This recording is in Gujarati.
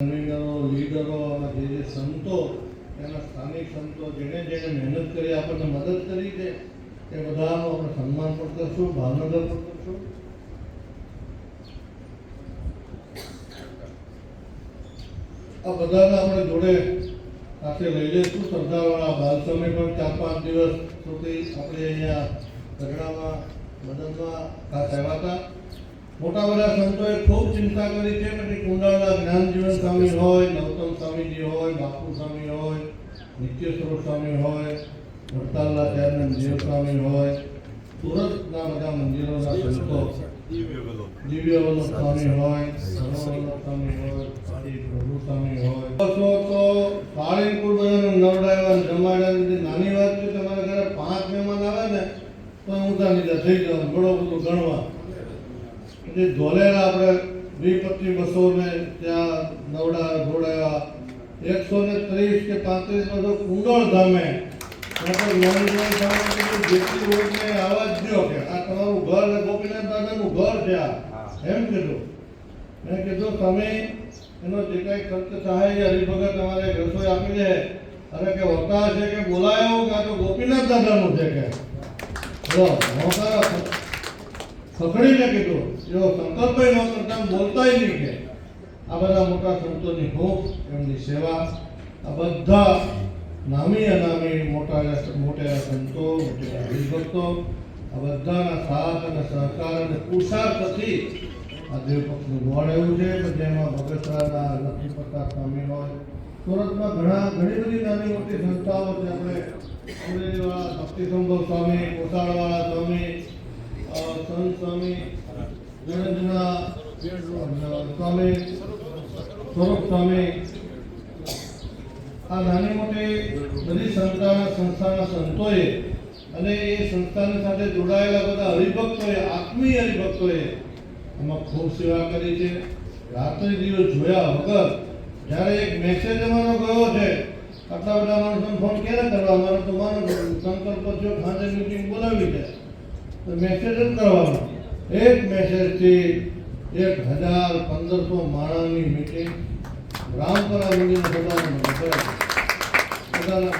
કન્વીનરો લીડરો અને જે જે સંતો, એના સ્થાનિક સંતો જેણે જેણે મહેનત કરી, આપણને મદદ કરી છે, એ બધાનું આપણે સન્માન પણ કરશું ભાવનગર પણ કરશું આ બધાને આપણે જોડે સાથે લઈ જઈશું. સરદારવાળા બાલ સમય પણ ચાર પાંચ દિવસ સુધી આપણે અહીંયા ગઢડામાં મદદમાં ખાસ આવ્યા હતા મોટા બધા સંતોએ ખૂબ ચિંતા કરી છે પછી કુંડાળા જ્ઞાનજીવન સ્વામી હોય નવતમ સ્વામીજી હોય, બાપુ સ્વામી હોય, નિત્યસ્વરૂપ સ્વામી હોય, વડતાલના ચેરમેન દેવ સ્વામી હોય, સુરતના બધા મંદિરોના સંતો, દિવ્ય વલ્લભ સ્વામી હોય, સર્વવલ્લભ સ્વામી હોય પ્રભુ તો પાળીપુર નવડાવ્યા જમાડ્યા નાની વાત છે, તમારા ઘરે પાંચ મહેમાન આવે ને, તો ઊંધા નીચે થઈ જવાનું ઘણો બધું ગણવા. એટલે ધોલેરા આપણે પચીસ બસો ને ત્યાં નવડા ઘોડાયા એકસો ને ત્રીસ કે પાંત્રીસ બસો કુંડળ ધામે જેટલી હોય આવા જ દ્યો કે આ તમારું ઘર ને ગોપીનાથ દાદાનું ઘર છે આ. એમ કીધું. મેં કીધું તમે એનો જે કાંઈ ખર્ચ એ હરિભગત તમારે રસોઈ આપી દે. અરે કે હોતા છે કે બોલાયો? કાં તો ગોપીનાથ દાદાનું છે કે? હોતા ખખડીને કીધું. એવો સંકલ્પય ન કરતા બોલતાય નહીં કે. આ બધા મોટા સંતોની ભૂખ, એમની સેવા. આ બધા નામી અનામી મોટા મોટેરા સંતો મોટેરા હરિભક્તો, આ બધાના સાથ અને સહકાર અને પુરુષાર્થથી આ દેવપક્ષનું દોડ એવું છે કે જેમાં બગસરાના લક્ષ્મી પ્રસાદ સ્વામી હોય. સુરતમાં ઘણા, ઘણી બધી નાની મોટી સંસ્થાઓ છે. આપણે ભક્તિ સંભવ સ્વામી કોસાળવાળા સંત સ્વામી ગણેશના સ્વામી સ્વરૂપ સ્વામી, આ નાની મોટી બધી સંસ્થાના સંસ્થાના સંતોએ અને એ સંસ્થાની સાથે જોડાયેલા બધા હરિભક્તોએ, આત્મીય હરિભક્તોએ એમાં ખૂબ સેવા કરી છે. રાત્રિ દિવસ જોયા વગર જ્યારે એક મેસેજ અમારો ગયો છે, આટલા બધા માણસોને ફોન ક્યારે કરવા? અમારે તો માનો સંકલ્પ થયો ખાતે મિટિંગ બોલાવી છે. મેસેજ જ કરવાનો. એક મેસેજથી એક હજાર પંદરસો માણસની મિટિંગ રામપરા મંદિરના બધાને બધાના